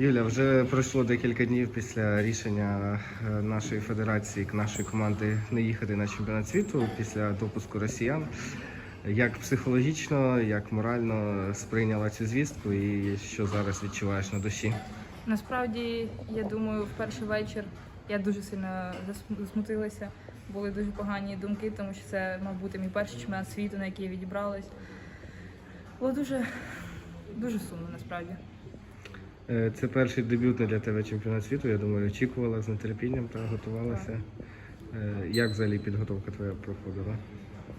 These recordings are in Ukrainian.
Юля, вже пройшло декілька днів після рішення е, нашої федерації, нашої команди не їхати на чемпіонат світу після допуску росіян. Як психологічно, як морально сприйняла цю звістку і що зараз відчуваєш на душі? Насправді, я думаю, в перший вечір я дуже сильно засм- засмутилася. Були дуже погані думки, тому що це мав бути мій перший чемпіонат світу, на який я відібралась. Було дуже, дуже сумно насправді. Е, Це перший дебютний для тебе чемпіонат світу. Я думаю, очікувала з нетерпінням та готувалася. Е, Як взагалі підготовка твоя проходила?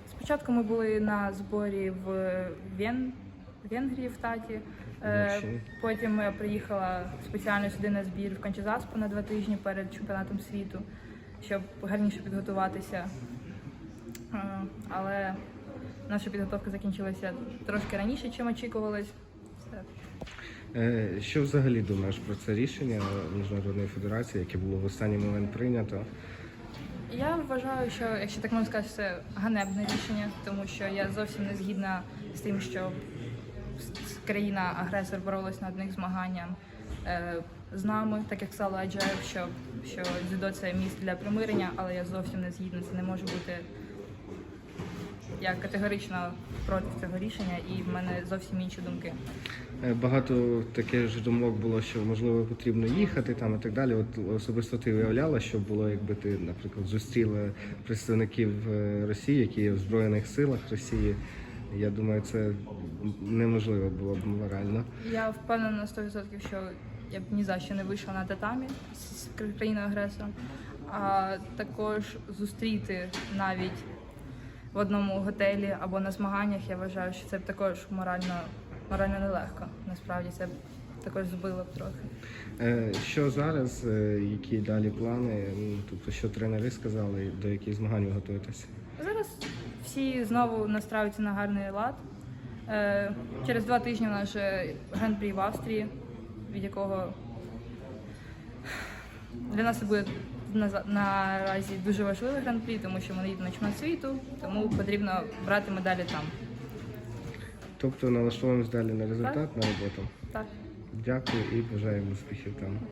Спочатку ми були на зборі в Вен... Венгрії в Таті. Е, Потім я приїхала спеціально сюди на збір в Канчезаспо на два тижні перед чемпіонатом світу, щоб гарніше підготуватися. Але наша підготовка закінчилася трошки раніше, ніж очікувалось. Е, Що взагалі думаєш про це рішення Міжнародної федерації, яке було в останній момент прийнято? Я вважаю, що якщо так можна сказати, це ганебне рішення, тому що я зовсім не згідна з тим, що країна-агресор боролась на одних змаганнях е, з нами, так як сказала Аджаєв, що, що дзюдо це місце для примирення, але я зовсім не згідна. Це не може бути. Я категорично проти цього рішення, і в мене зовсім інші думки. Е, Багато таких ж думок було, що можливо потрібно їхати там і так далі. От особисто ти уявляла, що було, якби ти, наприклад, зустріла представників е, Росії, які є в Збройних силах Росії. Я думаю, це неможливо було б морально. Я впевнена на 100%, що я б ні за що не вийшла на татамі з країною агресором. А також зустріти навіть в одному готелі або на змаганнях, я вважаю, що це б також морально, морально нелегко. Насправді це б також збило б трохи. Е, Що зараз, е, які далі плани? Ну, Тобто, що тренери сказали, до яких змагань ви готуєтеся? Зараз всі знову настраюються на гарний лад. Е, Через два тижні у нас вже гран-прі в Австрії, від якого для нас це буде наразі дуже важливий гран-прі, тому що ми їдемо на чемпіонат світу, тому потрібно брати медалі там. Тобто налаштовуємось далі на результат, на роботу. Так. Дякую і бажаємо успіхів там.